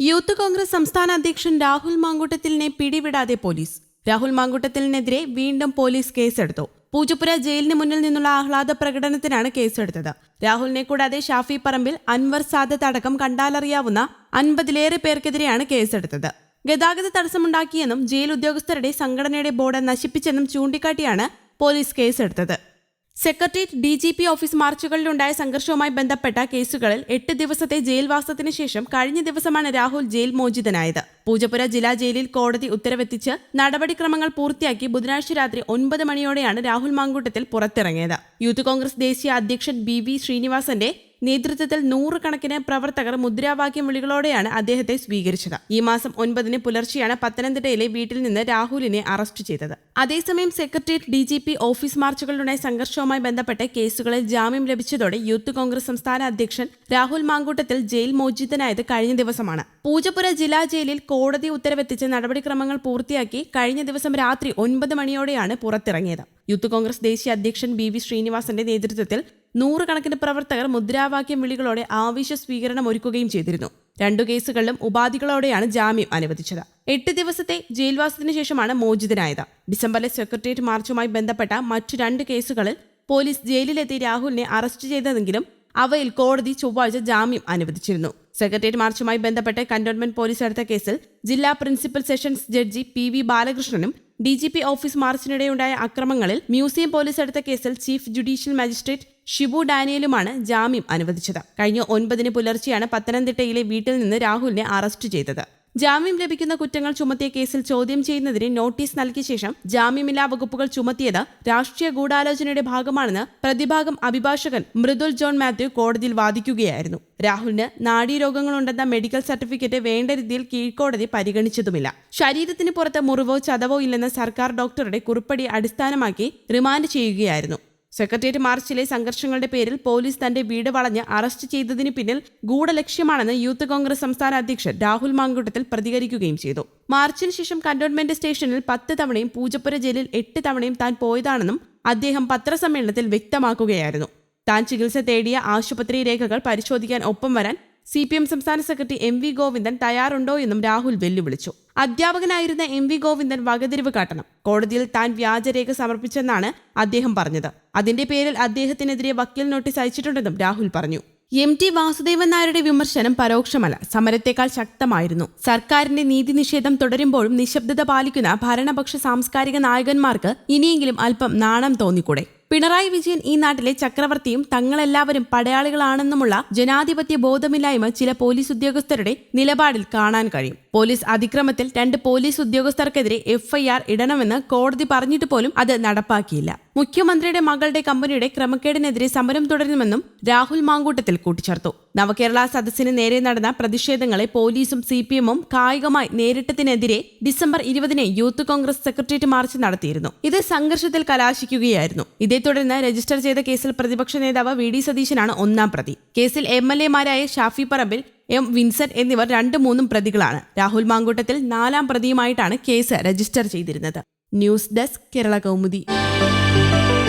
Youth Congress സംസ്ഥാന അധ്യക്ഷൻ രാഹുൽ മാങ്കൂട്ടത്തിലിനെ പിടിവിടാതെ പോലീസ്. രാഹുൽ മാങ്കൂട്ടത്തിലിനെതിരെ വീണ്ടും പോലീസ് കേസെടുത്തു. പൂജപ്പുര ജയിലിന് മുന്നിൽ നിന്നുള്ള ആഹ്ലാദ പ്രകടനത്തിനാണ് കേസെടുത്തത്. രാഹുലിനെ കൂടാതെ ഷാഫി പറമ്പിൽ അൻവർ സാദത്ത് അടക്കം കണ്ടാലറിയാവുന്ന അൻപതിലേറെ പേർക്കെതിരെയാണ് കേസെടുത്തത്. ഗതാഗത തടസ്സമുണ്ടാക്കിയെന്നും ജയിൽ ഉദ്യോഗസ്ഥരുടെ സംഘടനയുടെ ബോർഡ് നശിപ്പിച്ചെന്നും ചൂണ്ടിക്കാട്ടിയാണ് പോലീസ് കേസെടുത്തത്. Secretariat D G P office മാർച്ചുകളിലുണ്ടായ സംഘർഷവുമായി ബന്ധപ്പെട്ട കേസുകളിൽ എട്ട് ദിവസത്തെ ജയിൽവാസത്തിന് ശേഷം കഴിഞ്ഞ ദിവസമാണ് രാഹുൽ ജയിൽ മോചിതനായത്. പൂജപ്പുര ജില്ലാ ജയിലിൽ കോടതി ഉത്തരവെത്തിച്ച് നടപടിക്രമങ്ങൾ പൂർത്തിയാക്കി ബുധനാഴ്ച രാത്രി ഒൻപത് മണിയോടെയാണ് രാഹുൽ മാങ്കൂട്ടത്തിൽ പുറത്തിറങ്ങിയത്. യൂത്ത് കോൺഗ്രസ് ദേശീയ അധ്യക്ഷൻ ബി വി ശ്രീനിവാസന്റെ നേതൃത്വത്തിൽ നൂറുകണക്കിന് പ്രവർത്തകർ മുദ്രാവാക്യം വിളികളോടെയാണ് അദ്ദേഹത്തെ സ്വീകരിച്ചത്. ഈ മാസം ഒൻപതിന് പുലർച്ചെയാണ് പത്തനംതിട്ടയിലെ വീട്ടിൽ നിന്ന് രാഹുലിനെ അറസ്റ്റ് ചെയ്തത്. അതേസമയം secretariat D G P office മാർച്ചുകളുടെ സംഘർഷവുമായി ബന്ധപ്പെട്ട കേസുകളിൽ ജാമ്യം ലഭിച്ചതോടെ യൂത്ത് കോൺഗ്രസ് സംസ്ഥാന അധ്യക്ഷൻ രാഹുൽ മാങ്കൂട്ടത്തിൽ ജയിൽ മോചിതനായത് കഴിഞ്ഞ ദിവസമാണ്. പൂജപ്പുര ജില്ലാ ജയിലിൽ കോടതി ഉത്തരവെത്തിച്ച് നടപടിക്രമങ്ങൾ പൂർത്തിയാക്കി കഴിഞ്ഞ ദിവസം രാത്രി ഒൻപത് മണിയോടെയാണ് പുറത്തിറങ്ങിയത്. യൂത്ത് കോൺഗ്രസ് ദേശീയ അധ്യക്ഷൻ ബി വി ശ്രീനിവാസന്റെ നേതൃത്വത്തിൽ നൂറുകണക്കിന് പ്രവർത്തകർ മുദ്രാവാക്യം വിളികളോടെ ആവശ്യ സ്വീകരണം ഒരുക്കുകയും ചെയ്തിരുന്നു. രണ്ടു കേസുകളിലും ഉപാധികളോടെയാണ് ജാമ്യം അനുവദിച്ചത്. എട്ട് ദിവസത്തെ ജയിൽവാസത്തിന് ശേഷമാണ് മോചിതനായത്. ഡിസംബറിലെ സെക്രട്ടേറിയറ്റ് മാർച്ചുമായി ബന്ധപ്പെട്ട മറ്റു രണ്ട് കേസുകളിൽ പോലീസ് ജയിലിലെത്തി രാഹുലിനെ അറസ്റ്റ് ചെയ്തതെങ്കിലും അവയിൽ കോടതി ചൊവ്വാഴ്ച ജാമ്യം അനുവദിച്ചിരുന്നു. സെക്രട്ടേറിയറ്റ് മാർച്ചുമായി ബന്ധപ്പെട്ട് കന്റോൺമെന്റ് പോലീസ് എടുത്ത കേസിൽ ജില്ലാ principal sessions judge P V ബാലകൃഷ്ണനും D G P office മാർച്ചിനിടെയുണ്ടായ അക്രമങ്ങളിൽ മ്യൂസിയം പോലീസ് എടുത്ത കേസിൽ ചീഫ് ജുഡീഷ്യൽ മജിസ്ട്രേറ്റ് ഷിബു ഡാനിയലുമാണ് ജാമ്യം അനുവദിച്ചത്. കഴിഞ്ഞ ഒൻപതിന് പുലർച്ചെയാണ് പത്തനംതിട്ടയിലെ വീട്ടിൽ നിന്ന് രാഹുലിനെ അറസ്റ്റ് ചെയ്തത്. ജാമ്യം ലഭിക്കുന്ന കുറ്റങ്ങൾ ചുമത്തിയ കേസിൽ ചോദ്യം ചെയ്യുന്നതിന് നോട്ടീസ് നൽകിയ ശേഷം ജാമ്യമില്ലാ വകുപ്പുകൾ ചുമത്തിയത് രാഷ്ട്രീയ ഗൂഢാലോചനയുടെ ഭാഗമാണെന്ന് പ്രതിഭാഗം അഭിഭാഷകൻ മൃദുൽ ജോൺ മാത്യു കോടതിയിൽ വാദിക്കുകയായിരുന്നു. രാഹുലിന് നാഡീരോഗങ്ങളുണ്ടെന്ന മെഡിക്കൽ സർട്ടിഫിക്കറ്റ് വേണ്ട രീതിയിൽ കീഴ്ക്കോടതി പരിഗണിച്ചതുമില്ല. ശരീരത്തിന് പുറത്ത് മുറിവോ ചതവോ ഇല്ലെന്ന സർക്കാർ ഡോക്ടറുടെ കുറിപ്പടി അടിസ്ഥാനമാക്കി റിമാൻഡ് ചെയ്യുകയായിരുന്നു. സെക്രട്ടേറിയറ്റ് മാർച്ചിലെ സംഘർഷങ്ങളുടെ പേരിൽ പോലീസ് തന്റെ വീട് വളഞ്ഞ് അറസ്റ്റ് ചെയ്തതിന് പിന്നിൽ ഗൂഢലക്ഷ്യമാണെന്ന് യൂത്ത് കോൺഗ്രസ് സംസ്ഥാന അധ്യക്ഷൻ രാഹുൽ മാങ്കൂട്ടത്തിൽ പ്രതികരിക്കുകയും ചെയ്തു. മാർച്ചിന് ശേഷം കന്റോൺമെന്റ് സ്റ്റേഷനിൽ പത്ത് തവണയും പൂജപ്പുര ജയിലിൽ എട്ട് തവണയും താൻ പോയതാണെന്നും അദ്ദേഹം പത്രസമ്മേളനത്തിൽ വ്യക്തമാക്കുകയായിരുന്നു. താൻ ചികിത്സ തേടിയ ആശുപത്രി രേഖകൾ പരിശോധിക്കാൻ ഒപ്പം വരാൻ സി പി എം സംസ്ഥാന സെക്രട്ടറി എം വി ഗോവിന്ദൻ തയ്യാറുണ്ടോ എന്നും രാഹുൽ വെല്ലുവിളിച്ചു. അധ്യാപകനായിരുന്ന എം വി ഗോവിന്ദൻ വകതിരിവ് കാട്ടണം. കോടതിയിൽ താൻ വ്യാജരേഖ സമർപ്പിച്ചെന്നാണ് അദ്ദേഹം പറഞ്ഞത്. അതിന്റെ പേരിൽ അദ്ദേഹത്തിനെതിരെ വക്കീൽ നോട്ടീസ് അയച്ചിട്ടുണ്ടെന്നും രാഹുൽ പറഞ്ഞു. എം ടി വാസുദേവൻ നായരുടെ വിമർശനം പരോക്ഷമല്ല. സമരത്തെക്കാൾ ശക്തമായിരുന്നു. സർക്കാരിന്റെ നീതി നിഷേധം തുടരുമ്പോഴും നിശബ്ദത പാലിക്കുന്ന ഭരണപക്ഷ സാംസ്കാരിക നായകന്മാർക്ക് ഇനിയെങ്കിലും അല്പം നാണം തോന്നിക്കൂടെ? പിണറായി വിജയൻ ഈ നാട്ടിലെ ചക്രവർത്തിയും തങ്ങളെല്ലാവരും പടയാളികളാണെന്നുമുള്ള ജനാധിപത്യ ബോധമില്ലായ്മ ചില പോലീസ് ഉദ്യോഗസ്ഥരുടെ നിലപാടിൽ കാണാൻ കഴിയും. പോലീസ് അതിക്രമത്തിൽ രണ്ട് പോലീസ് ഉദ്യോഗസ്ഥർക്കെതിരെ എഫ്ഐആർ ഇടണമെന്ന് കോടതി പറഞ്ഞിട്ട് പോലും അത് നടപ്പാക്കിയില്ല. മുഖ്യമന്ത്രിയുടെ മകളുടെ കമ്പനിയുടെ ക്രമക്കേടിനെതിരെ സമരം തുടരുമെന്നും രാഹുൽ മാങ്കൂട്ടത്തിൽ കൂട്ടിച്ചേർത്തു. നവകേരള സദസ്സിന് നേരെ നടന്ന പ്രതിഷേധങ്ങളെ പോലീസും സി പി എമ്മും കായികമായി നേരിട്ടതിനെതിരെ ഡിസംബർ ഇരുപതിന് യൂത്ത് കോൺഗ്രസ് സെക്രട്ടേറിയറ്റ് മാർച്ച് നടത്തിയിരുന്നു. ഇത് സംഘർഷത്തിൽ കലാശിക്കുകയായിരുന്നു. ഇതേ തുടർന്ന് രജിസ്റ്റർ ചെയ്ത കേസിൽ പ്രതിപക്ഷ നേതാവ് വി ഡി സതീശനാണ് ഒന്നാം പ്രതി. കേസിൽ എം എൽ എമാരായ ഷാഫി പറമ്പിൽ എം വിൻസെന്റ് എന്നിവർ രണ്ടു മൂന്നും പ്രതികളാണ്. രാഹുൽ മാങ്കൂട്ടത്തിൽ നാലാം പ്രതിയുമായിട്ടാണ് കേസ് രജിസ്റ്റർ ചെയ്തിരുന്നത്. News desk Kerala Kaumudi. Música